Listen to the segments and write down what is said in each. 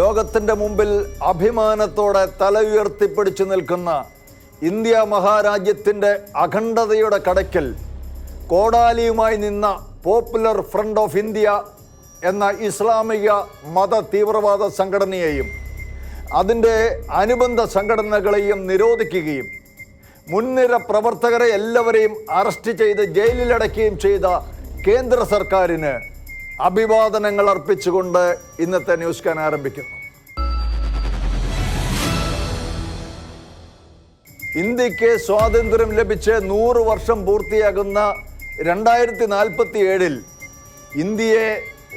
ലോകത്തിന്റെ മുമ്പിൽ അഭിമാനത്തോടെ തല ഉയർത്തിപ്പിടിച്ചു നിൽക്കുന്ന ഇന്ത്യ മഹാരാജ്യത്തിന്റെ അഖണ്ഡതയുടെ കടയ്ക്കൽ കോടാലിയുമായി നിന്ന പോപ്പുലർ ഫ്രണ്ട് ഓഫ് ഇന്ത്യ എന്ന ഇസ്ലാമിക മത തീവ്രവാദ സംഘടനയെയും അതിന്റെ അനുബന്ധ സംഘടനകളെയും നിരോധിക്കുകയും മുൻനിര പ്രവർത്തകരെ എല്ലാവരെയും അറസ്റ്റ് ചെയ്ത് ജയിലിലടയ്ക്കുകയും ചെയ്ത കേന്ദ്ര സർക്കാരിന് അഭിവാദനങ്ങൾ അർപ്പിച്ചുകൊണ്ട് ഇന്നത്തെ ന്യൂസ് കാൻ ആരംഭിക്കുന്നു. ഇന്ത്യയ്ക്ക് സ്വാതന്ത്ര്യം ലഭിച്ച് നൂറ് വർഷം പൂർത്തിയാകുന്ന രണ്ടായിരത്തി നാൽപ്പത്തി ഏഴിൽ ഇന്ത്യയെ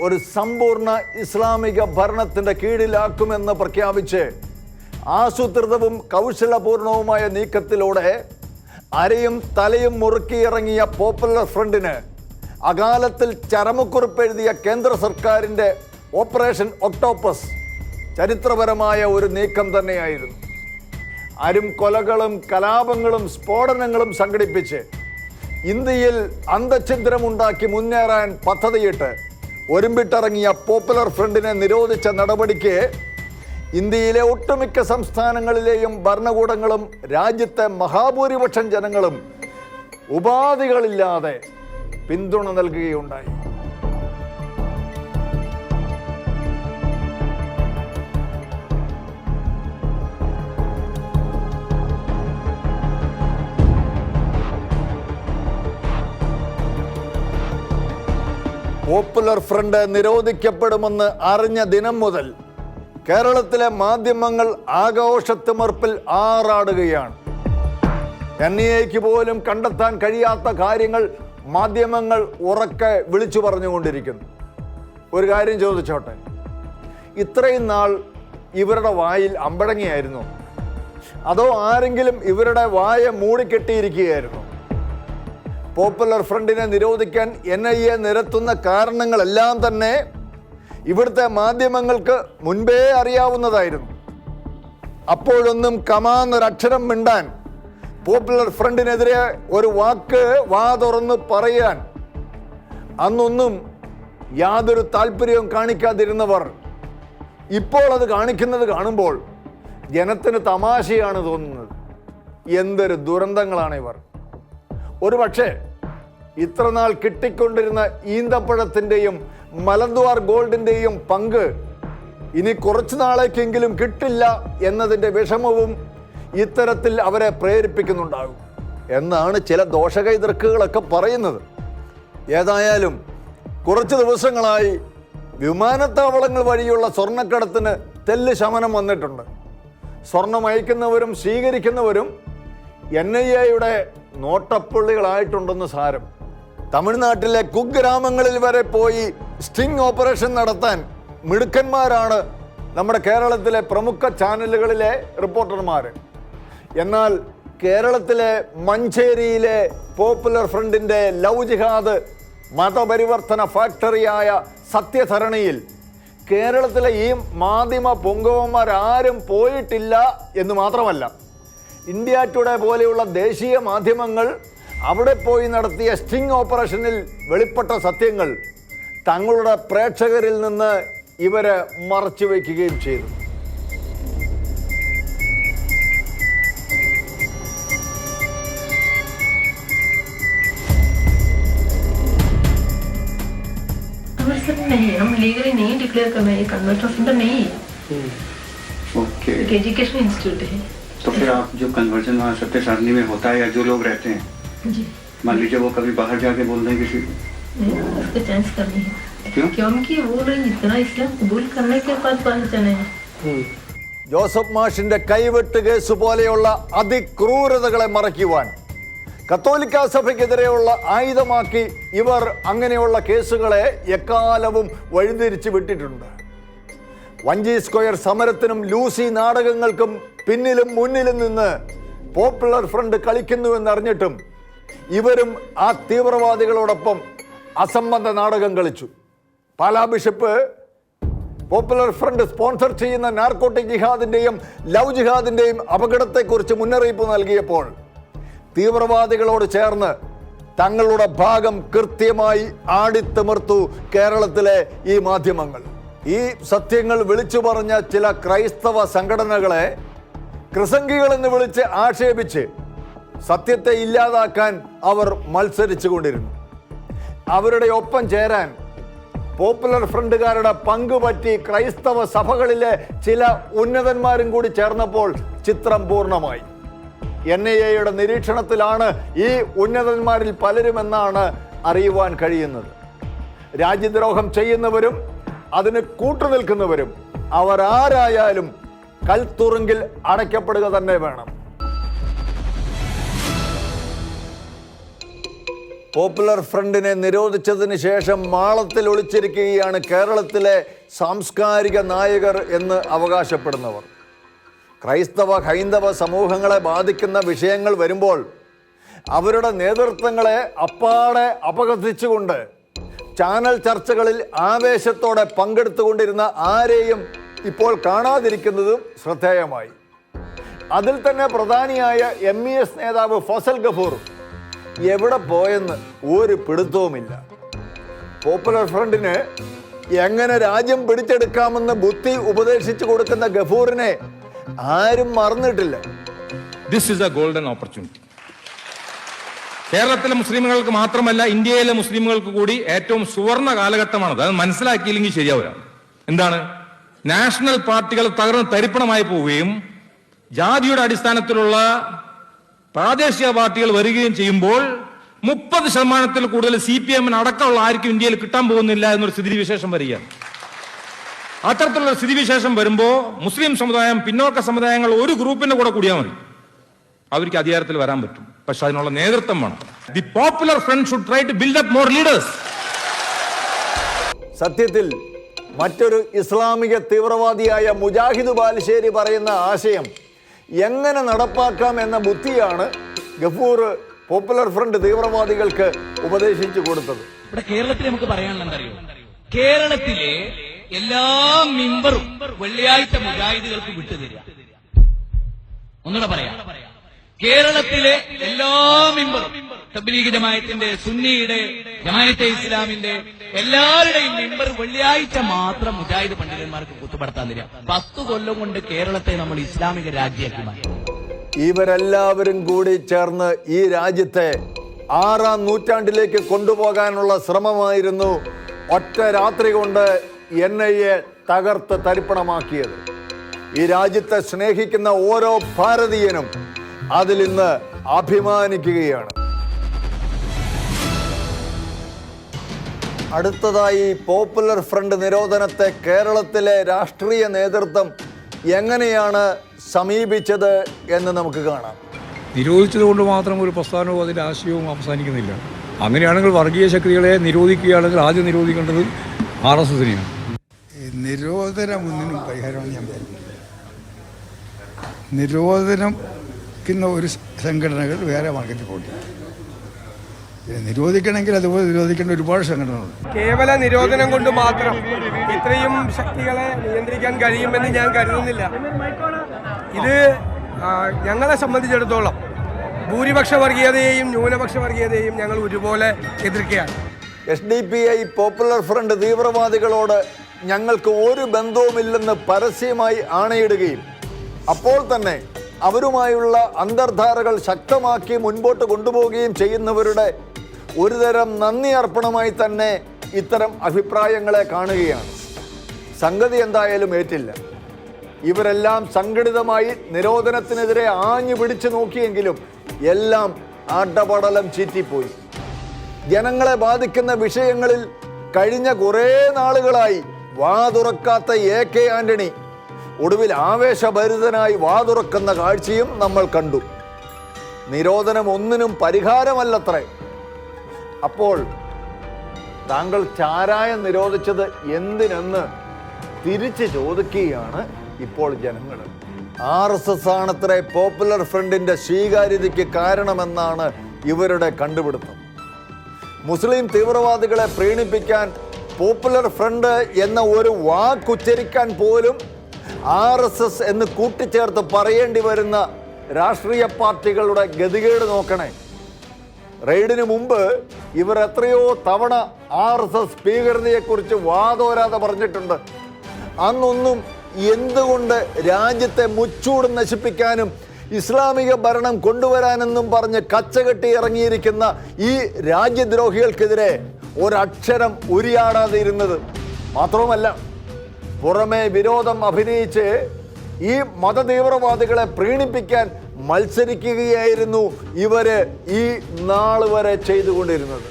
ഒരു സമ്പൂർണ ഇസ്ലാമിക ഭരണത്തിന്റെ കീഴിലാക്കുമെന്ന് പ്രഖ്യാപിച്ച് ആസൂത്രിതവും കൗശലപൂർണവുമായ നീക്കത്തിലൂടെ അരയും തലയും മുറുക്കിയിറങ്ങിയ പോപ്പുലർ ഫ്രണ്ടിന് അകാലത്തിൽ ചരമക്കുറിപ്പ് എഴുതിയ കേന്ദ്ര സർക്കാരിന്റെ ഓപ്പറേഷൻ ഒക്ടോപ്പസ് ചരിത്രപരമായ ഒരു നീക്കം തന്നെയായിരുന്നു. അരും കൊലകളും കലാപങ്ങളും സ്ഫോടനങ്ങളും സംഘടിപ്പിച്ച് ഇന്ത്യയിൽ അന്തഛിദ്രമുണ്ടാക്കി മുന്നേറാൻ പദ്ധതിയിട്ട് ഒരുമ്പിട്ടിറങ്ങിയ പോപ്പുലർ ഫ്രണ്ടിനെ നിരോധിച്ച നടപടിക്ക് ഇന്ത്യയിലെ ഒട്ടുമിക്ക സംസ്ഥാനങ്ങളിലെയും ഭരണകൂടങ്ങളും രാജ്യത്തെ മഹാഭൂരിപക്ഷം ജനങ്ങളും ഉപാധികളില്ലാതെ പിന്തുണ നൽകുകയുണ്ടായി. പോപ്പുലർ ഫ്രണ്ട് നിരോധിക്കപ്പെടുമെന്ന് അറിഞ്ഞ ദിനം മുതൽ കേരളത്തിലെ മാധ്യമങ്ങൾ ആഘോഷത്തിമർപ്പിൽ ആറാടുകയാണ്. എൻ ഐ എക്ക് പോലും കണ്ടെത്താൻ കഴിയാത്ത കാര്യങ്ങൾ മാധ്യമങ്ങൾ ഉറക്കെ വിളിച്ചു പറഞ്ഞുകൊണ്ടിരിക്കുന്നു. ഒരു കാര്യം ചോദിച്ചോട്ടെ? ഇത്രയും നാൾ ഇവരുടെ വായിൽ അമ്പഴങ്ങിയായിരുന്നു അതോ ആരെങ്കിലും ഇവരുടെ വായ മൂടിക്കെട്ടിയിരിക്കുകയായിരുന്നു? പോപ്പുലർ ഫ്രണ്ടിനെ നിരോധിക്കാൻ എൻ ഐ എ നിരത്തുന്ന കാരണങ്ങളെല്ലാം തന്നെ ഇവിടുത്തെ മാധ്യമങ്ങൾക്ക് മുൻപേ അറിയാവുന്നതായിരുന്നു. അപ്പോഴൊന്നും കമാന്നൊരക്ഷരം മിണ്ടാൻ പോപ്പുലർ ഫ്രണ്ടിനെതിരെ ഒരു വാക്ക് വാ തുറന്ന് പറയാൻ അന്നൊന്നും യാതൊരു താല്പര്യവും കാണിക്കാതിരുന്നവർ ഇപ്പോൾ അത് കാണിക്കുന്നത് കാണുമ്പോൾ ജനത്തിന് തമാശയാണ് തോന്നുന്നത്. എന്തൊരു ദുരന്തങ്ങളാണ് ഇവർ. ഒരു പക്ഷേ ഇത്രനാൾ കിട്ടിക്കൊണ്ടിരുന്ന ഈന്തപ്പഴത്തിന്റെയും മലദ്വാർ ഗോൾഡിന്റെയും പങ്ക് ഇനി കുറച്ചു നാളേക്കെങ്കിലും കിട്ടില്ല എന്നതിന്റെ വിഷമവും ഇത്തരത്തിൽ അവരെ പ്രേരിപ്പിക്കുന്നുണ്ടാകും എന്നാണ് ചില ദോഷകൈതൃക്കുകളൊക്കെ പറയുന്നത്. ഏതായാലും കുറച്ച് ദിവസങ്ങളായി വിമാനത്താവളങ്ങൾ വഴിയുള്ള സ്വർണക്കടത്തിന് തെല്ല് ശമനം വന്നിട്ടുണ്ട്. സ്വർണം അയക്കുന്നവരും സ്വീകരിക്കുന്നവരും എൻ ഐ എയുടെ നോട്ടപ്പുള്ളികളായിട്ടുണ്ടെന്ന് സാരം. തമിഴ്നാട്ടിലെ കുഗ്രാമങ്ങളിൽ വരെ പോയി സ്റ്റിംഗ് ഓപ്പറേഷൻ നടത്താൻ മിടുക്കന്മാരാണ് നമ്മുടെ കേരളത്തിലെ പ്രമുഖ ചാനലുകളിലെ റിപ്പോർട്ടർമാർ എന്നാൽ കേരളത്തിലെ മഞ്ചേരിയിലെ പോപ്പുലർ ഫ്രണ്ടിന്റെ ലവ് ജിഹാദ് മതപരിവർത്തന ഫാക്ടറിയായ സത്യധരണിയിൽ കേരളത്തിലെ ഈ മാധ്യമ പൊങ്കവന്മാരാരും പോയിട്ടില്ല എന്ന് മാത്രമല്ല ഇന്ത്യ ടുഡേ പോലെയുള്ള ദേശീയ മാധ്യമങ്ങൾ അവിടെ പോയി നടത്തിയ സ്റ്റിംഗ് ഓപ്പറേഷനിൽ വെളിപ്പെട്ട സത്യങ്ങൾ തങ്ങളുടെ പ്രേക്ഷകരിൽ നിന്ന് ഇവരെ മറച്ചു വയ്ക്കുകയും ചെയ്തു. कन्वर्सन नहीं हम लीगली नहीं डिक्लेयर करना है कन्वर्टर सेंटर नहीं है ओके एक एजुकेशन इंस्टीट्यूट है तो फिर आप जो कन्वर्जन वहाँ सत्य सारणी में होता है या जो लोग रहते हैं जी मान लीजिए वो कभी बाहर जाके बोल दें किसी को नहीं, उसका चांस करनी है क्यों क्योंकि वो लोग इतना इस्लाम कबूल करने के बाद बाहर जाना है ജോസഫ് മാഷിന്റെ കൈവെട്ട് കേസ് പോലെയുള്ള അതിക്രൂരതകളെ മറയ്ക്കുവാൻ കത്തോലിക്ക സഭയ്ക്കെതിരെയുള്ള ആയുധമാക്കി ഇവർ അങ്ങനെയുള്ള കേസുകളെ എക്കാലവും വഴിതിരിച്ചു വിട്ടിട്ടുണ്ട്. വഞ്ചി സ്ക്വയർ സമരത്തിനും ലൂസി നാടകങ്ങൾക്കും പിന്നിലും മുന്നിലും നിന്ന് പോപ്പുലർ ഫ്രണ്ട് കളിക്കുന്നു കളിക്കുന്നുവെന്നറിഞ്ഞിട്ടും ഇവരും ആ തീവ്രവാദികളോടൊപ്പം അസംബന്ധ നാടകം കളിച്ചു. Pala bishop popular front sponsor ചെയ്യുന്ന നാർക്കോട്ടിക് ജിഹാദിന്റെയും ലവ് ജിഹാദിന്റെയും അപകടത്തെക്കുറിച്ച് മുന്നറിയിപ്പ് നൽകിയപ്പോൾ തീവ്രവാദികളോട് ചേർന്ന് തങ്ങളുടെ ഭാഗം കൃത്യമായി ആടിത്തമർത്തു കേരളത്തിലെ ഈ മാധ്യമങ്ങൾ. ഈ സത്യങ്ങൾ വിളിച്ചു പറഞ്ഞ ചില ക്രൈസ്തവ സംഘടനകളെ ക്രിസംഗികളെന്ന് വിളിച്ച് ആക്ഷേപിച്ച് സത്യത്തെ ഇല്ലാതാക്കാൻ അവർ മത്സരിച്ചു കൊണ്ടിരുന്നു അവരുടെ ഒപ്പം ചേരാൻ പോപ്പുലർ ഫ്രണ്ടുകാരുടെ പങ്കുപറ്റി ക്രൈസ്തവ സഭകളിലെ ചില ഉന്നതന്മാരും കൂടി ചേർന്നപ്പോൾ ചിത്രം പൂർണമായി. എൻ ഐ എയുടെ നിരീക്ഷണത്തിലാണ് ഈ ഉന്നതന്മാരിൽ പലരുമെന്നാണ് അറിയുവാൻ കഴിയുന്നത്. രാജ്യദ്രോഹം ചെയ്യുന്നവരും അതിന് കൂട്ടുനിൽക്കുന്നവരും അവർ ആരായാലും കൽത്തുറുങ്കിൽ അടയ്ക്കപ്പെടുക തന്നെ വേണം. പോപ്പുലർ ഫ്രണ്ടിനെ നിരോധിച്ചതിന് ശേഷം മാളത്തിൽ ഒളിച്ചിരിക്കുകയാണ് കേരളത്തിലെ സാംസ്കാരിക നായകർ എന്ന് അവകാശപ്പെടുന്നവർ. ക്രൈസ്തവ ഹൈന്ദവ സമൂഹങ്ങളെ ബാധിക്കുന്ന വിഷയങ്ങൾ വരുമ്പോൾ അവരുടെ നേതൃത്വങ്ങളെ അപ്പാടെ അപകർത്തിച്ചുകൊണ്ട് ചാനൽ ചർച്ചകളിൽ ആവേശത്തോടെ പങ്കെടുത്തുകൊണ്ടിരുന്ന ആരെയും ഇപ്പോൾ കാണാതിരിക്കുന്നതും ശ്രദ്ധേയമായി. അതിൽ തന്നെ പ്രധാനിയായ എം ഇ എസ് നേതാവ് ഫസൽ ഗഫൂർ എവിടെ പോയെന്ന് ഒരു പിടുത്തവുമില്ല. പോപ്പുലർ ഫ്രണ്ടിന് എങ്ങനെ രാജ്യം പിടിച്ചെടുക്കാമെന്ന് ബുദ്ധി ഉപദേശിച്ചു കൊടുക്കുന്ന ഗഫൂറിനെ ആരും മറന്നിട്ടില്ല. This is a golden opportunity കേരളത്തിലെ മുസ്ലിമുകൾക്ക് മാത്രമല്ല ഇന്ത്യയിലെ മുസ്ലിമുകൾക്ക് കൂടി ഏറ്റവും സുവർണ കാലഘട്ടമാണത്. അത് മനസ്സിലാക്കിയില്ലെങ്കിൽ ശരിയാവില്ല. എന്താണ്? നാഷണൽ പാർട്ടികൾ തകർന്ന് തരിപ്പണമായി പോവുകയും ജാതിയുടെ അടിസ്ഥാനത്തിലുള്ള പ്രാദേശിക പാർട്ടികൾ വരികയും ചെയ്യുമ്പോൾ മുപ്പത് ശതമാനത്തിൽ കൂടുതൽ സി പി എമ്മിന് അടക്കമുള്ള ആർക്കും ഇന്ത്യയിൽ കിട്ടാൻ പോകുന്നില്ല എന്നൊരു സ്ഥിതിവിശേഷം വരികയാണ്. അത്തരത്തിലുള്ള സ്ഥിതിവിശേഷം വരുമ്പോൾ മുസ്ലിം സമുദായം പിന്നോക്ക സമുദായങ്ങൾ ഒരു ഗ്രൂപ്പിന്റെ കൂടെ കൂടിയാൽ മതി. അവർക്ക് അധികാരത്തിൽ വരാൻ പറ്റും. പക്ഷെ അതിനുള്ള നേതൃത്വം വേണം. The popular front should try to build up more leaders സത്യത്തിൽ മറ്റൊരു ഇസ്ലാമിക തീവ്രവാദിയായ മുജാഹിദ് ബാലുശ്ശേരി പറയുന്ന ആശയം എങ്ങനെ നടപ്പാക്കാം എന്ന ബുദ്ധിയാണ് ഗഫൂർ പോപ്പുലർ ഫ്രണ്ട് തീവ്രവാദികൾക്ക് ഉപദേശിച്ചു കൊടുത്തത്. ഇവിടെ കേരളത്തിൽ നമുക്ക് പറയാനുള്ള കേരളത്തിലെ എല്ലാ മെമ്പറും വെള്ളിയാഴ്ച മുജാഹിദുകൾക്ക് വിട്ടുതരിക ഒന്നുകൂടെ പറയാം. കേരളത്തിലെ എല്ലാ മെമ്പറും തബ്ലീഗ് ജമായത്തിന്റെ സുന്നിയുടെ ജമായത്തെ ഇസ്ലാമിന്റെ എല്ലാവരുടെയും മെമ്പർ വെള്ളിയാഴ്ച മാത്രം മുജാഹിദ് പണ്ഡിതന്മാർക്ക് കുത്തുപെടുത്താൻ തരിക. പത്ത് കൊല്ലം കൊണ്ട് കേരളത്തെ നമ്മൾ ഇസ്ലാമിക രാജ്യമാക്കി മാറ്റി. ഇവരെല്ലാവരും കൂടി ചേർന്ന് ഈ രാജ്യത്തെ ആറാം നൂറ്റാണ്ടിലേക്ക് കൊണ്ടുപോകാനുള്ള ശ്രമമായിരുന്നു ഒറ്റ രാത്രി കൊണ്ട് എൻ ഐ എ തകർത്ത് തരിപ്പണമാക്കിയത്. ഈ രാജ്യത്തെ സ്നേഹിക്കുന്ന ഓരോ ഭാരതീയനും അതിൽ ഇന്ന് അഭിമാനിക്കുകയാണ്. അടുത്തതായി പോപ്പുലർ ഫ്രണ്ട് നിരോധനത്തെ കേരളത്തിലെ രാഷ്ട്രീയ നേതൃത്വം എങ്ങനെയാണ് സമീപിച്ചത് എന്ന് നമുക്ക് കാണാം. നിരോധിച്ചതുകൊണ്ട് മാത്രം ഒരു പ്രസ്ഥാനവും അതിന്റെ ആശയവും അവസാനിക്കുന്നില്ല. അങ്ങനെയാണെങ്കിൽ വർഗീയ ശക്തികളെ നിരോധിക്കുകയാണെങ്കിൽ ആദ്യം നിരോധിക്കേണ്ടത് ആർ എസ് എസിനെയാണ്. നിരോധനം ഒന്നിനും പരിഹാരമാണ് ഞാൻ പറയുന്നത്. നിരോധനക്കുന്ന ഒരു സംഘടനകൾ വേറെ മാർക്കറ്റിൽ പോയി നിരോധിക്കണമെങ്കിൽ അതുപോലെ നിരോധിക്കേണ്ട ഒരുപാട് സംഘടനകളുണ്ട്. കേവല നിരോധനം കൊണ്ട് മാത്രം ഇത്രയും ശക്തികളെ നിയന്ത്രിക്കാൻ കഴിയുമെന്ന് ഞാൻ കരുതുന്നില്ല. ഇത് ഞങ്ങളെ സംബന്ധിച്ചിടത്തോളം ഭൂരിപക്ഷ വർഗീയതയെയും ന്യൂനപക്ഷ വർഗീയതയെയും ഞങ്ങൾ ഒരുപോലെ എതിർക്കുകയാണ്. S D P I popular front തീവ്രവാദികളോട് ഞങ്ങൾക്ക് ഒരു ബന്ധവുമില്ലെന്ന് പരസ്യമായി ആണയിടുകയും അപ്പോൾ തന്നെ അവരുമായുള്ള അന്തർധാരകൾ ശക്തമാക്കി മുൻപോട്ട് കൊണ്ടുപോവുകയും ചെയ്യുന്നവരുടെ ഒരുതരം നന്ദി അർപ്പണമായി തന്നെ ഇത്തരം അഭിപ്രായങ്ങളെ കാണുകയാണ്. സംഗതി എന്തായാലും ഏറ്റില്ല. ഇവരെല്ലാം സംഘടിതമായി നിരോധനത്തിനെതിരെ ആഞ്ഞു പിടിച്ചു നോക്കിയെങ്കിലും എല്ലാം അടപടലം ചീറ്റിപ്പോയി. ജനങ്ങളെ ബാധിക്കുന്ന വിഷയങ്ങളിൽ കഴിഞ്ഞ കുറേ നാളുകളായി വാതുറക്കാത്ത എ കെ ആന്റണി. ഒടുവിൽ ആവേശഭരിതനായി വാതുറക്കുന്ന കാഴ്ചയും നമ്മൾ കണ്ടു. നിരോധനം ഒന്നിനും പരിഹാരമല്ലത്രേ. അപ്പോൾ താങ്കൾ ചാരായം നിരോധിച്ചത് എന്തിനെന്ന് തിരിച്ച് ചോദിക്കുകയാണ് ഇപ്പോൾ ജനങ്ങൾ. ആർ എസ് എസ് ആണത്രേ പോപ്പുലർ ഫ്രണ്ടിന്റെ സ്വീകാര്യതയ്ക്ക് കാരണമെന്നാണ് ഇവരുടെ കണ്ടുപിടുത്തം. മുസ്ലിം തീവ്രവാദികളെ പ്രീണിപ്പിക്കാൻ പോപ്പുലർ ഫ്രണ്ട് എന്ന ഒരു വാക്കുച്ചരിക്കാൻ പോലും ആർ എസ് എസ് എന്ന് കൂട്ടിച്ചേർത്ത് പറയേണ്ടി വരുന്ന രാഷ്ട്രീയ പാർട്ടികളുടെ ഗതികേട് നോക്കണേ. റെയ്ഡിന് മുമ്പ് ഇവർ എത്രയോ തവണ ആർ എസ് എസ് ഭീകരതയെക്കുറിച്ച് വാതോരാതെ പറഞ്ഞിട്ടുണ്ട്. അന്നൊന്നും എന്തുകൊണ്ട് രാജ്യത്തെ മുച്ചൂട് നശിപ്പിക്കാനും ഇസ്ലാമിക ഭരണം കൊണ്ടുവരാനെന്നും പറഞ്ഞ് കച്ചകെട്ടി ഇറങ്ങിയിരിക്കുന്ന ഈ രാജ്യദ്രോഹികൾക്കെതിരെ ഒരക്ഷരം ഉരിയാടാതെ ഇരുന്നത് മാത്രവുമല്ല പുറമെ വിരോധം അഭിനയിച്ച് ഈ മതതീവ്രവാദികളെ പ്രീണിപ്പിക്കാൻ മത്സരിക്കുകയായിരുന്നു ഇവർ ഈ നാൾ വരെ ചെയ്തുകൊണ്ടിരുന്നത്.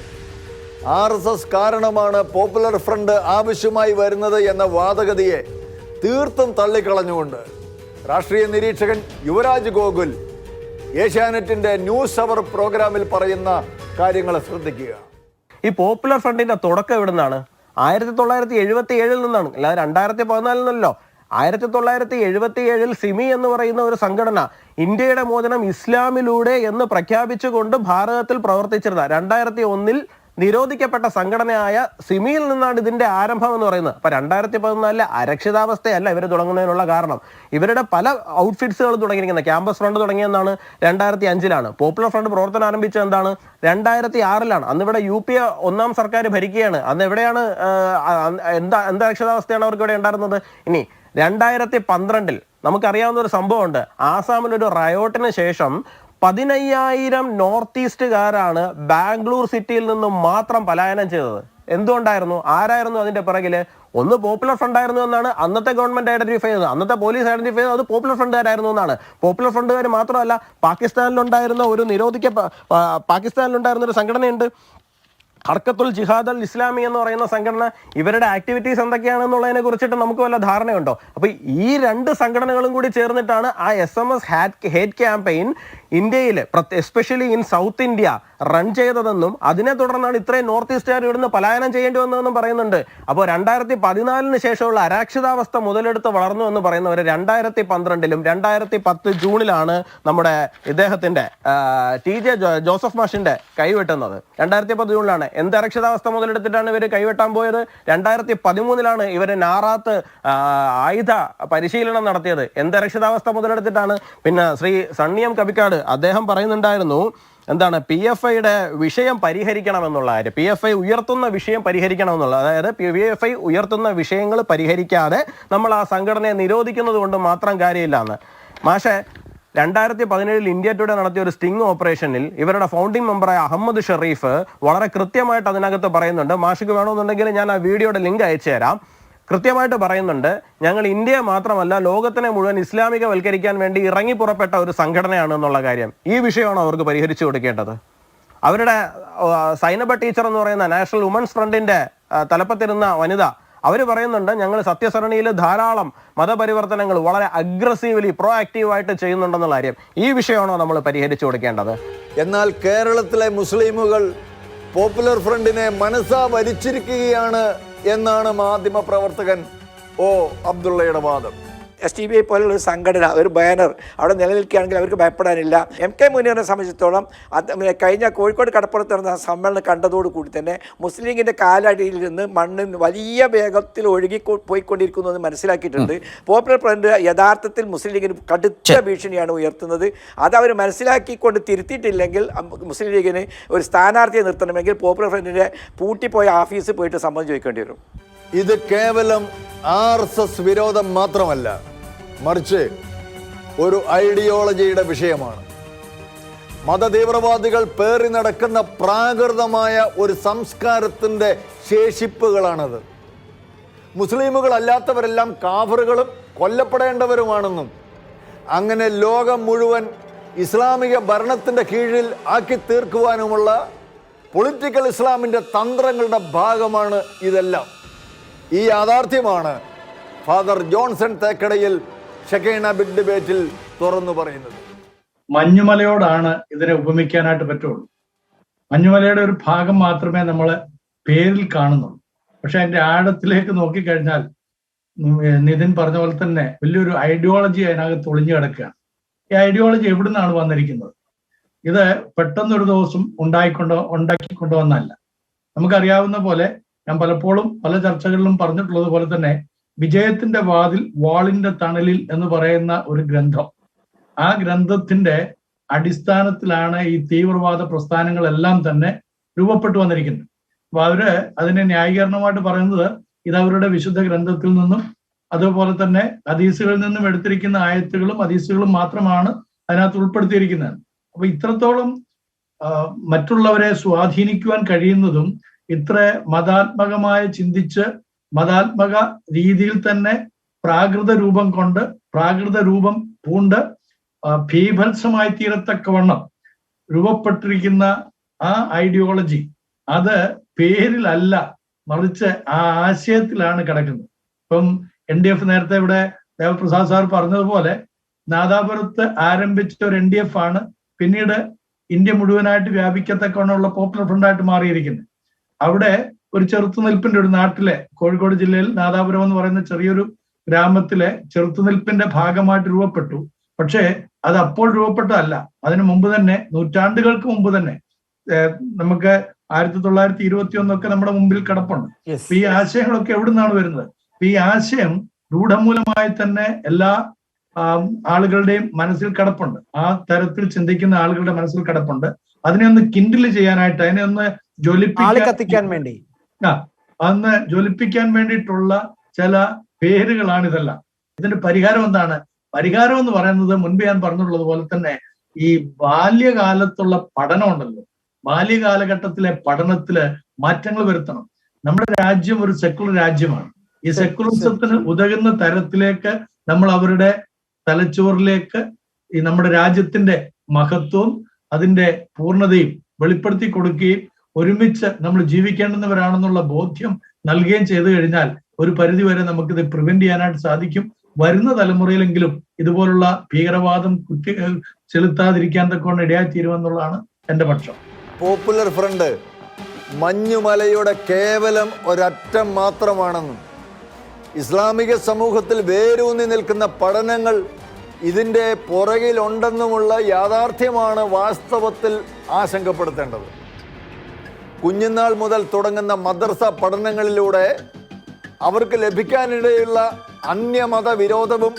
ആർ എസ് എസ് കാരണമാണ് പോപ്പുലർ ഫ്രണ്ട് ആവശ്യമായി വരുന്നത് എന്ന വാദഗതിയെ തീർത്തും തള്ളിക്കളഞ്ഞുകൊണ്ട്. രാഷ്ട്രീയ നിരീക്ഷകൻ യുവരാജ് ഗോകുൽ ഏഷ്യാനെറ്റിന്റെ ന്യൂസ് അവർ പ്രോഗ്രാമിൽ പറയുന്ന കാര്യങ്ങൾ ശ്രദ്ധിക്കുക. ഈ പോപ്പുലർ ഫ്രണ്ടിന്റെ തുടക്കം എവിടെ നിന്നാണ് ആയിരത്തി തൊള്ളായിരത്തി എഴുപത്തി ഏഴിൽ നിന്നാണ്. അല്ലാതെ രണ്ടായിരത്തി പതിനാലിൽ നിന്നല്ലോ. ആയിരത്തി തൊള്ളായിരത്തി എഴുപത്തി ഏഴിൽ സിമി എന്ന് പറയുന്ന ഒരു സംഘടന ഇന്ത്യയുടെ മോചനം ഇസ്ലാമിലൂടെ എന്ന് പ്രഖ്യാപിച്ചുകൊണ്ട് ഭാരതത്തിൽ പ്രവർത്തിച്ചിരുന്ന രണ്ടായിരത്തി ഒന്നിൽ നിരോധിക്കപ്പെട്ട സംഘടനയായ സിമിയിൽ നിന്നാണ് ഇതിന്റെ ആരംഭം എന്ന് പറയുന്നത്. അപ്പൊ രണ്ടായിരത്തി പതിനാലിലെ അരക്ഷിതാവസ്ഥയല്ല ഇവർ തുടങ്ങുന്നതിനുള്ള കാരണം. ഇവരുടെ പല ഔട്ട്ഫിറ്റ്സുകൾ തുടങ്ങിയിരിക്കുന്നത്. ക്യാമ്പസ് ഫ്രണ്ട് തുടങ്ങിയെന്നാണ് രണ്ടായിരത്തി അഞ്ചിലാണ് പോപ്പുലർ ഫ്രണ്ട് പ്രവർത്തനം ആരംഭിച്ചത് എന്താണ്? രണ്ടായിരത്തി ആറിലാണ് അന്ന് ഇവിടെ യു പി എ ഒന്നാം സർക്കാർ ഭരിക്കുകയാണ്. അന്ന് എവിടെയാണ് എന്താ എന്താ അരക്ഷിതാവസ്ഥയാണ് അവർക്ക് ഇവിടെ ഉണ്ടായിരുന്നത്? ഇനി രണ്ടായിരത്തി പന്ത്രണ്ടിൽ നമുക്കറിയാവുന്ന ഒരു സംഭവമുണ്ട്. ആസാമിൽ ഒരു റയോട്ടിന് ശേഷം പതിനയ്യായിരം നോർത്ത് ഈസ്റ്റുകാരാണ് ബാംഗ്ലൂർ സിറ്റിയിൽ നിന്നും മാത്രം പലായനം ചെയ്തത്. എന്തുകൊണ്ടായിരുന്നു? ആരായിരുന്നു അതിന്റെ പിറകിൽ? ഒന്ന് പോപ്പുലർ ഫ്രണ്ട് ആയിരുന്നു എന്നാണ് അന്നത്തെ ഗവൺമെന്റ് ഐഡന്റിഫൈ ചെയ്തത്. അന്നത്തെ പോലീസ് ഐഡന്റിഫൈ ചെയ്തത് അത് പോപ്പുലർ ഫ്രണ്ടുകാരായിരുന്നു എന്നാണ്. പോപ്പുലർ ഫ്രണ്ടുകാർ മാത്രമല്ല പാകിസ്ഥാനിലുണ്ടായിരുന്ന ഒരു നിരോധിക്ക പാകിസ്ഥാനിലുണ്ടായിരുന്ന ഒരു സംഘടനയുണ്ട്. ഹർക്കത്തുൽ ജിഹാദ് അൽ ഇസ്ലാമി എന്ന് പറയുന്ന സംഘടന ഇവരുടെ ആക്ടിവിറ്റീസ് എന്തൊക്കെയാണെന്നുള്ളതിനെ കുറിച്ചിട്ട് നമുക്ക് വല്ല ധാരണയുണ്ടോ? അപ്പൊ ഈ രണ്ട് സംഘടനകളും കൂടി ചേർന്നിട്ടാണ് ആ S M S hate campaign ഇന്ത്യയിൽ especially in south India run ചെയ്തതെന്നും അതിനെ തുടർന്നാണ് ഇത്രയും നോർത്ത് ഈസ്റ്റുകാർ ഇവിടുന്ന് പലായനം ചെയ്യേണ്ടി വന്നതെന്നും പറയുന്നുണ്ട്. അപ്പോൾ രണ്ടായിരത്തി പതിനാലിന് ശേഷമുള്ള അരാക്ഷിതാവസ്ഥ മുതലെടുത്ത് വളർന്നു എന്ന് പറയുന്നവർ രണ്ടായിരത്തി പന്ത്രണ്ടിലും രണ്ടായിരത്തി പത്ത് ജൂണിലാണ് നമ്മുടെ ഇദ്ദേഹത്തിന്റെ ടി ജെ ജോസഫ് മാഷിന്റെ കൈവെട്ടുന്നത്. രണ്ടായിരത്തി പത്ത് ജൂണിലാണ്. എന്ത് അരക്ഷിതാവസ്ഥ മുതലെടുത്തിട്ടാണ് ഇവർ കൈവെട്ടാൻ പോയത്? രണ്ടായിരത്തി പതിമൂന്നിലാണ് ഇവർ നാറാത്ത് ആയുധ പരിശീലനം നടത്തിയത്. എന്ത് അരക്ഷിതാവസ്ഥ മുതലെടുത്തിട്ടാണ്? പിന്നെ ശ്രീ സണ്ണിയം കവിക്കാട് അദ്ദേഹം പറയുന്നുണ്ടായിരുന്നു എന്താണ് പി എഫ് ഐയുടെ വിഷയം പരിഹരിക്കണമെന്നുള്ള കാര്യം. പി എഫ് ഐ ഉയർത്തുന്ന വിഷയം പരിഹരിക്കണമെന്നുള്ള അതായത് പി എഫ് ഐ ഉയർത്തുന്ന വിഷയങ്ങൾ പരിഹരിക്കാതെ നമ്മൾ ആ സംഘടനയെ നിരോധിക്കുന്നത് കൊണ്ട് മാത്രം കാര്യമില്ല എന്ന് മാഷെ രണ്ടായിരത്തി പതിനേഴിൽ ഇന്ത്യ ടുഡേ നടത്തിയ ഒരു സ്റ്റിംഗ് ഓപ്പറേഷനിൽ ഇവരുടെ ഫൗണ്ടിംഗ് മെമ്പറായ അഹമ്മദ് ഷെറീഫ് വളരെ കൃത്യമായിട്ട് അതിനകത്ത് പറയുന്നുണ്ട്. മാഷിക്ക് വേണമെന്നുണ്ടെങ്കിൽ ഞാൻ ആ വീഡിയോയുടെ ലിങ്ക് അയച്ചു തരാം കൃത്യമായിട്ട് പറയുന്നുണ്ട് ഞങ്ങൾ ഇന്ത്യയെ മാത്രമല്ല ലോകത്തിനെ മുഴുവൻ ഇസ്ലാമികവൽക്കരിക്കാൻ വേണ്ടി ഇറങ്ങി പുറപ്പെട്ട ഒരു സംഘടനയാണ് എന്നുള്ള കാര്യം ഈ വിഷയമാണ് അവർക്ക് പരിഹരിച്ചു കൊടുക്കേണ്ടത്. അവരുടെ സൈനബ ടീച്ചർ എന്ന് പറയുന്ന നാഷണൽ വുമൻസ് ഫ്രണ്ടിന്റെ തലപ്പത്തിരുന്ന വനിത അവർ പറയുന്നുണ്ട് ഞങ്ങൾ സത്യസരണിയിൽ ധാരാളം മതപരിവർത്തനങ്ങൾ വളരെ അഗ്രസീവ്ലി പ്രോ ആക്റ്റീവായിട്ട് ചെയ്യുന്നുണ്ടെന്നുള്ള കാര്യം. ഈ വിഷയമാണോ നമ്മൾ പരിഹരിച്ചു കൊടുക്കേണ്ടത്? എന്നാൽ കേരളത്തിലെ മുസ്ലിമുകൾ പോപ്പുലർ ഫ്രണ്ടിനെ മനസ്സാ വലിച്ചിരിക്കുകയാണ് എന്നാണ് മാധ്യമ പ്രവർത്തകൻ ഒ അബ്ദുള്ളയുടെ വാദം. എസ് ടി ബി ഐ പോലുള്ള ഒരു സംഘടന ഒരു ബാനർ അവിടെ നിലനിൽക്കുകയാണെങ്കിൽ അവർക്ക് ഭയപ്പെടാനില്ല. എം കെ മുനീറിനെ സംബന്ധിച്ചിടത്തോളം അത് കഴിഞ്ഞ കോഴിക്കോട് കടപ്പുറത്ത് നടന്ന സമ്മേളനം കണ്ടതോടുകൂടി തന്നെ മുസ്ലിം ലീഗിന്റെ കാലടിയിൽ നിന്ന് മണ്ണ് വലിയ വേഗത്തിൽ ഒഴുകി പോയിക്കൊണ്ടിരിക്കുന്നു എന്ന് മനസ്സിലാക്കിയിട്ടുണ്ട്. പോപ്പുലർ ഫ്രണ്ട് യഥാർത്ഥത്തിൽ മുസ്ലിം ലീഗിന് കടുത്ത ഭീഷണിയാണ് ഉയർത്തുന്നത്. അത് അവർ മനസ്സിലാക്കിക്കൊണ്ട് തിരുത്തിയിട്ടില്ലെങ്കിൽ മുസ്ലിം ലീഗിന് ഒരു സ്ഥാനാർത്ഥിയെ നിർത്തണമെങ്കിൽ പോപ്പുലർ ഫ്രണ്ടിന്റെ പൂട്ടിപ്പോയ ഓഫീസിൽ പോയിട്ട് സംബന്ധം ചോദിക്കേണ്ടി വരും. ഇത് കേവലം ആർ എസ് എസ് വിരോധം മാത്രമല്ല. മറിച്ച് ഒരു ഐഡിയോളജിയുടെ വിഷയമാണ്. മതതീവ്രവാദികൾ പേറി നടക്കുന്ന പ്രാകൃതമായ ഒരു സംസ്കാരത്തിന്റെ ശേഷിപ്പുകളാണത്. മുസ്ലിമുകളല്ലാത്തവരെല്ലാം കാഫറുകളും കൊല്ലപ്പെടേണ്ടവരുമാണെന്നും അങ്ങനെ ലോകം മുഴുവൻ ഇസ്ലാമിക ഭരണത്തിന്റെ കീഴിൽ ആക്കി തീർക്കുവാനുമുള്ള പൊളിറ്റിക്കൽ ഇസ്ലാമിന്റെ തന്ത്രങ്ങളുടെ ഭാഗമാണ് ഇതെല്ലാം. ഈ യാഥാർത്ഥ്യമാണ് ഫാദർ ജോൺസൺ തേക്കടയിൽ ഷെക്കൈന ബിഗ് ഡിബേറ്റിൽ തുറന്നു പറയുന്നത്. മഞ്ഞുമലയോടാണ് ഇതിനെ ഉപമിക്കാനായിട്ട് പറ്റുള്ളൂ. മഞ്ഞുമലയുടെ ഒരു ഭാഗം മാത്രമേ നമ്മൾ പേരിൽ കാണുന്നുള്ളൂ. പക്ഷെ അതിന്റെ ആഴത്തിലേക്ക് നോക്കിക്കഴിഞ്ഞാൽ നിതിൻ പറഞ്ഞ പോലെ തന്നെ വലിയൊരു ഐഡിയോളജി അതിനകത്ത് ഒളിഞ്ഞു കിടക്കുകയാണ്. ഈ ഐഡിയോളജി എവിടുന്നാണ് വന്നിരിക്കുന്നത്? ഇത് പെട്ടെന്നൊരു ദിവസം ഉണ്ടായിക്കൊണ്ടോ ഉണ്ടാക്കിക്കൊണ്ടുവന്നല്ല നമുക്കറിയാവുന്ന പോലെ ഞാൻ പലപ്പോഴും പല ചർച്ചകളിലും പറഞ്ഞിട്ടുള്ളത് പോലെ തന്നെ വിജയത്തിന്റെ വാതിൽ വാളിന്റെ തണലിൽ എന്ന് പറയുന്ന ഒരു ഗ്രന്ഥം. ആ ഗ്രന്ഥത്തിന്റെ അടിസ്ഥാനത്തിലാണ് ഈ തീവ്രവാദ പ്രസ്ഥാനങ്ങളെല്ലാം തന്നെ രൂപപ്പെട്ടു വന്നിരിക്കുന്നത്. അപ്പൊ അവർ അതിനെ ന്യായീകരണമായിട്ട് പറയുന്നത് ഇത് അവരുടെ വിശുദ്ധ ഗ്രന്ഥത്തിൽ നിന്നും അതുപോലെ തന്നെ ഹദീസുകളിൽ നിന്നും എടുത്തിരിക്കുന്ന ആയത്തുകളും ഹദീസുകളും മാത്രമാണ് അതിനകത്ത് ഉൾപ്പെടുത്തിയിരിക്കുന്നത്. അപ്പൊ ഇത്രത്തോളം മറ്റുള്ളവരെ സ്വാധീനിക്കുവാൻ കഴിയുന്നതും ഇത്ര മതാത്മകമായ ചിന്തിച്ച് മതാത്മക രീതിയിൽ തന്നെ പ്രാകൃത രൂപം കൊണ്ട് പ്രാകൃത രൂപം പൂണ്ട് ഭീഭത്സമായി തീരത്തക്കവണ്ണം രൂപപ്പെട്ടിരിക്കുന്ന ആ ഐഡിയോളജി അത് പേരിലല്ല മറിച്ച് ആ ആശയത്തിലാണ് കിടക്കുന്നത്. ഇപ്പം എൻ ഡി എഫ് നേരത്തെ ഇവിടെ ദേവപ്രസാദ് സാർ പറഞ്ഞതുപോലെ നാദാപുരത്ത് ആരംഭിച്ച ഒരു എൻ ഡി എഫ് ആണ് പിന്നീട് ഇന്ത്യ മുഴുവനായിട്ട് വ്യാപിക്കത്തക്കവണ്ണമുള്ള പോപ്പുലർ ഫ്രണ്ടായിട്ട് മാറിയിരിക്കുന്നത്. അവിടെ ഒരു ചെറുത്തുനിൽപ്പിന്റെ ഒരു നാട്ടിലെ കോഴിക്കോട് ജില്ലയിൽ നാദാപുരം എന്ന് പറയുന്ന ചെറിയൊരു ഗ്രാമത്തിലെ ചെറുത്തുനിൽപ്പിന്റെ ഭാഗമായിട്ട് രൂപപ്പെട്ടു. പക്ഷേ അത് അപ്പോൾ രൂപപ്പെട്ടതല്ല. അതിനു മുമ്പ് തന്നെ നൂറ്റാണ്ടുകൾക്ക് മുമ്പ് തന്നെ നമുക്ക് ആയിരത്തി തൊള്ളായിരത്തി ഇരുപത്തി ഒന്നൊക്കെ നമ്മുടെ മുമ്പിൽ കിടപ്പുണ്ട്. ഈ ആശയങ്ങളൊക്കെ എവിടെ നിന്നാണ് വരുന്നത്? അപ്പൊ ഈ ആശയം രൂഢമൂലമായി തന്നെ എല്ലാ ആളുകളുടെയും മനസ്സിൽ കിടപ്പുണ്ട്. ആ തരത്തിൽ ചിന്തിക്കുന്ന ആളുകളുടെ മനസ്സിൽ കിടപ്പുണ്ട്. അതിനെ ഒന്ന് കിൻഡിൽ ചെയ്യാനായിട്ട് അതിനെ ഒന്ന് ജോലി ജ്വലിപ്പിക്കാൻ കത്തിക്കാൻ വേണ്ടി. ആ അന്ന് ജ്വലിപ്പിക്കാൻ വേണ്ടിയിട്ടുള്ള ചില പേരുകളാണ് ഇതെല്ലാം. ഇതിന്റെ പരിഹാരം എന്താണ്? പരിഹാരം എന്ന് പറയുന്നത് മുൻപ് ഞാൻ പറഞ്ഞിട്ടുള്ളത് പോലെ തന്നെ ഈ ബാല്യകാലത്തുള്ള പഠനം ഉണ്ടല്ലോ. ബാല്യകാലഘട്ടത്തിലെ പഠനത്തിൽ മാറ്റങ്ങൾ വരുത്തണം. നമ്മുടെ രാജ്യം ഒരു സെക്കുലർ രാജ്യമാണ്. ഈ സെക്കുലറിസത്തിന് ഉതകുന്ന തരത്തിലേക്ക് നമ്മൾ അവരുടെ തലച്ചോറിലേക്ക് ഈ നമ്മുടെ രാജ്യത്തിന്റെ മഹത്വവും അതിന്റെ പൂർണതയും വെളിപ്പെടുത്തി കൊടുക്കുകയും ഒരുമിച്ച് നമ്മൾ ജീവിക്കേണ്ടുന്നവരാണെന്നുള്ള ബോധ്യം നൽകുകയും ചെയ്തു കഴിഞ്ഞാൽ ഒരു പരിധി വരെ നമുക്കിത് പ്രിവെന്റ് ചെയ്യാനായിട്ട് സാധിക്കും. വരുന്ന തലമുറയിലെങ്കിലും ഇതുപോലുള്ള ഭീകരവാദം ഏഹ് ചെലുത്താതിരിക്കാൻ തക്കവണ്ണം ഇടയായി തീരുമെന്നുള്ളതാണ് എന്റെ പക്ഷം. പോപ്പുലർ ഫ്രണ്ട് മഞ്ഞുമലയുടെ കേവലം ഒരറ്റം മാത്രമാണെന്നും ഇസ്ലാമിക സമൂഹത്തിൽ വേരൂന്നി നിൽക്കുന്ന പഠനങ്ങൾ ഇതിന്റെ പുറകിലുണ്ടെന്നുമുള്ള യാഥാർത്ഥ്യമാണ് വാസ്തവത്തിൽ ആശങ്കപ്പെടുത്തേണ്ടത്. കുഞ്ഞുനാൾ മുതൽ തുടങ്ങുന്ന മദ്രസ പഠനങ്ങളിലൂടെ അവർക്ക് ലഭിക്കാനിടയുള്ള അന്യമത വിരോധവും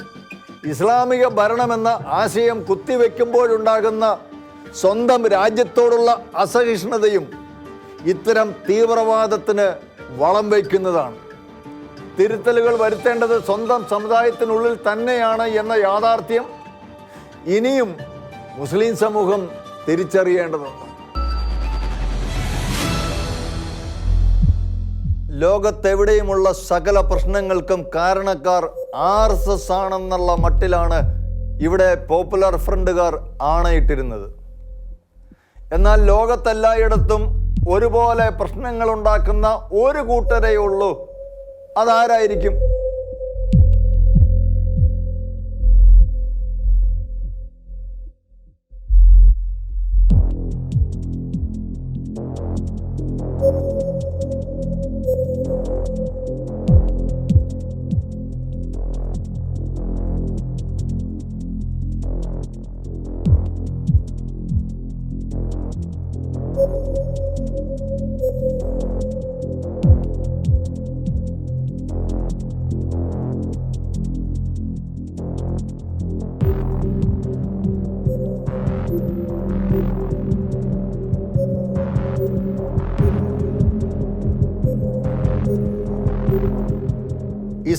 ഇസ്ലാമിക ഭരണമെന്ന ആശയം കുത്തിവെക്കുമ്പോഴുണ്ടാകുന്ന സ്വന്തം രാജ്യത്തോടുള്ള അസഹിഷ്ണുതയും ഇത്തരം തീവ്രവാദത്തിന് വളം വയ്ക്കുന്നതാണ്. തിരുത്തലുകൾ വരുത്തേണ്ടത് സ്വന്തം സമുദായത്തിനുള്ളിൽ തന്നെയാണ് എന്ന യാഥാർത്ഥ്യം ഇനിയും മുസ്ലിം സമൂഹം തിരിച്ചറിയേണ്ടതുണ്ട്. ലോകത്തെവിടെയുമുള്ള സകല പ്രശ്നങ്ങൾക്കും കാരണക്കാർ ആർ എസ് എസ് ആണെന്നുള്ള മട്ടിലാണ് ഇവിടെ പോപ്പുലർ ഫ്രണ്ടുകാർ ആണയിട്ടിരുന്നത്. എന്നാൽ ലോകത്തെല്ലായിടത്തും ഒരുപോലെ പ്രശ്നങ്ങൾ ഉണ്ടാക്കുന്ന ഒരു കൂട്ടരേ ഉള്ളൂ. അതാരായിരിക്കും?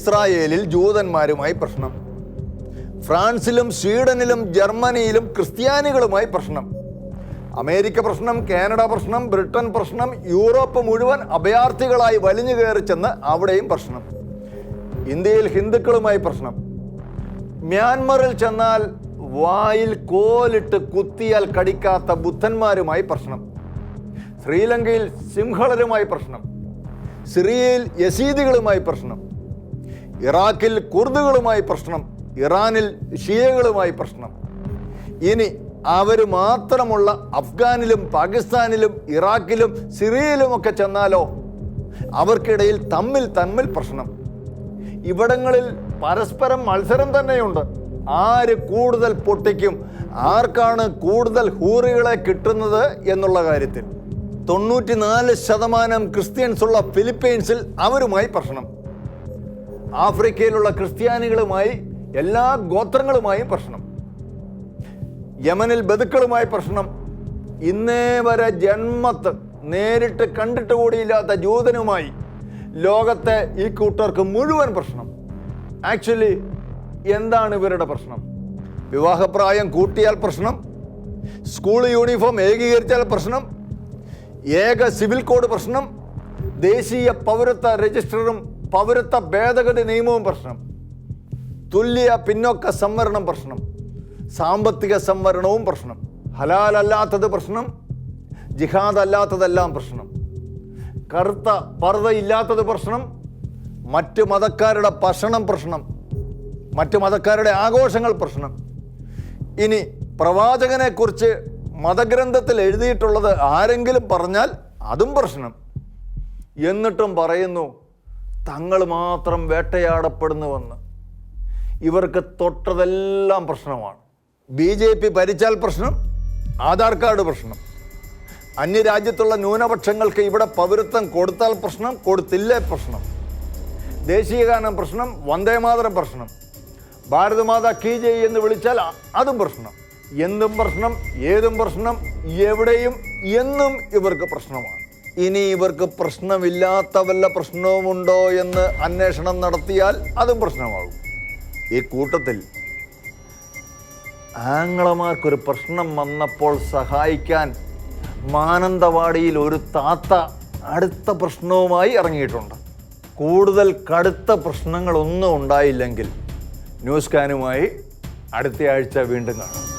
ഇസ്രായേലിൽ ജൂതന്മാരുമായി പ്രശ്നം. ഫ്രാൻസിലും സ്വീഡനിലും ജർമ്മനിയിലും ക്രിസ്ത്യാനികളുമായി പ്രശ്നം. അമേരിക്ക പ്രശ്നം കാനഡ പ്രശ്നം ബ്രിട്ടൻ പ്രശ്നം യൂറോപ്പ് മുഴുവൻ അഭയാർത്ഥികളായി വലിഞ്ഞു കയറി ചെന്ന് അവിടെയും പ്രശ്നം. ഇന്ത്യയിൽ ഹിന്ദുക്കളുമായി പ്രശ്നം. മ്യാൻമറിൽ ചെന്നാൽ വായിൽ കോലിട്ട് കുത്തിയാൽ കടിക്കാത്ത ബുദ്ധന്മാരുമായി പ്രശ്നം. ശ്രീലങ്കയിൽ സിംഹളരുമായി പ്രശ്നം. സിറിയയിൽ യസീദികളുമായി പ്രശ്നം. ഇറാഖിൽ കുർദുകളുമായി പ്രശ്നം ഇറാനിൽ ഷിയകളുമായി പ്രശ്നം. ഇനി അവർ മാത്രമുള്ള അഫ്ഗാനിലും പാകിസ്ഥാനിലും ഇറാഖിലും സിറിയയിലുമൊക്കെ ചെന്നാലോ? അവർക്കിടയിൽ തമ്മിൽ തമ്മിൽ പ്രശ്നം. ഇവിടങ്ങളിൽ പരസ്പരം മത്സരം തന്നെയുണ്ട്. ആര് കൂടുതൽ പൊട്ടിക്കും ആർക്കാണ് കൂടുതൽ ഹൂറികളെ കിട്ടുന്നത് എന്നുള്ള കാര്യത്തിൽ. തൊണ്ണൂറ്റിനാല് ശതമാനം ക്രിസ്ത്യൻസുള്ള ഫിലിപ്പീൻസിൽ അവരുമായി പ്രശ്നം. ആഫ്രിക്കയിലുള്ള ക്രിസ്ത്യാനികളുമായി എല്ലാ ഗോത്രങ്ങളുമായും പ്രശ്നം. യമനിൽ ബതുക്കളുമായി പ്രശ്നം. ഇന്നേ വരെ ജന്മത്ത് നേരിട്ട് കണ്ടിട്ട് കൂടിയില്ലാത്ത ജൂതനുമായി ലോകത്തെ ഈ കൂട്ടർക്ക് മുഴുവൻ പ്രശ്നം. ആക്ച്വലി എന്താണ് ഇവരുടെ പ്രശ്നം? വിവാഹപ്രായം കൂട്ടിയാൽ പ്രശ്നം. സ്കൂൾ യൂണിഫോം ഏകീകരിച്ചാൽ പ്രശ്നം. ഏക സിവിൽ കോഡ് പ്രശ്നം. ദേശീയ പൗരത്വ രജിസ്റ്ററും പൗരത്വ ഭേദഗതി നിയമവും പ്രശ്നം. തുല്യ പിന്നോക്ക സംവരണം പ്രശ്നം. സാമ്പത്തിക സംവരണവും പ്രശ്നം. ഹലാലല്ലാത്തത് പ്രശ്നം. ജിഹാദ് അല്ലാത്തതെല്ലാം പ്രശ്നം. കറുത്ത പർദ്ദയില്ലാത്തത് പ്രശ്നം. മറ്റ് മതക്കാരുടെ ഭക്ഷണം പ്രശ്നം. മറ്റ് മതക്കാരുടെ ആഘോഷങ്ങൾ പ്രശ്നം. ഇനി പ്രവാചകനെക്കുറിച്ച് മതഗ്രന്ഥത്തിൽ എഴുതിയിട്ടുള്ളത് ആരെങ്കിലും പറഞ്ഞാൽ അതും പ്രശ്നം. എന്നിട്ടും പറയുന്നു തങ്ങൾ മാത്രം വേട്ടയാടപ്പെടുന്നുവെന്ന്. ഇവർക്ക് തൊട്ടതെല്ലാം പ്രശ്നമാണ്. ബി ജെ പി ഭരിച്ചാൽ പ്രശ്നം ആധാർ കാർഡ് പ്രശ്നം. അന്യരാജ്യത്തുള്ള ന്യൂനപക്ഷങ്ങൾക്ക് ഇവിടെ പൗരത്വം കൊടുത്താൽ പ്രശ്നം കൊടുത്തില്ലേ പ്രശ്നം. ദേശീയഗാനം പ്രശ്നം വന്ദേമാതരം പ്രശ്നം. ഭാരതമാത കീ ജയ് എന്ന് വിളിച്ചാൽ അതും പ്രശ്നം. എന്തും പ്രശ്നം ഏതും പ്രശ്നം എവിടെയും എന്നും ഇവർക്ക് പ്രശ്നമാണ്. ഇനി ഇവർക്ക് പ്രശ്നമില്ലാത്ത വല്ല പ്രശ്നവുമുണ്ടോ എന്ന് അന്വേഷണം നടത്തിയാൽ അതും പ്രശ്നമാകും. ഈ കൂട്ടത്തിൽ ആംഗ്ലമാർക്കൊരു പ്രശ്നം വന്നപ്പോൾ സഹായിക്കാൻ മാനന്തവാടിയിൽ ഒരു താത്ത അടുത്ത പ്രശ്നവുമായി ഇറങ്ങിയിട്ടുണ്ട്. കൂടുതൽ കടുത്ത പ്രശ്നങ്ങളൊന്നും ഉണ്ടായില്ലെങ്കിൽ ന്യൂസ് കാനുമായി അടുത്ത ആഴ്ച വീണ്ടും കാണാം.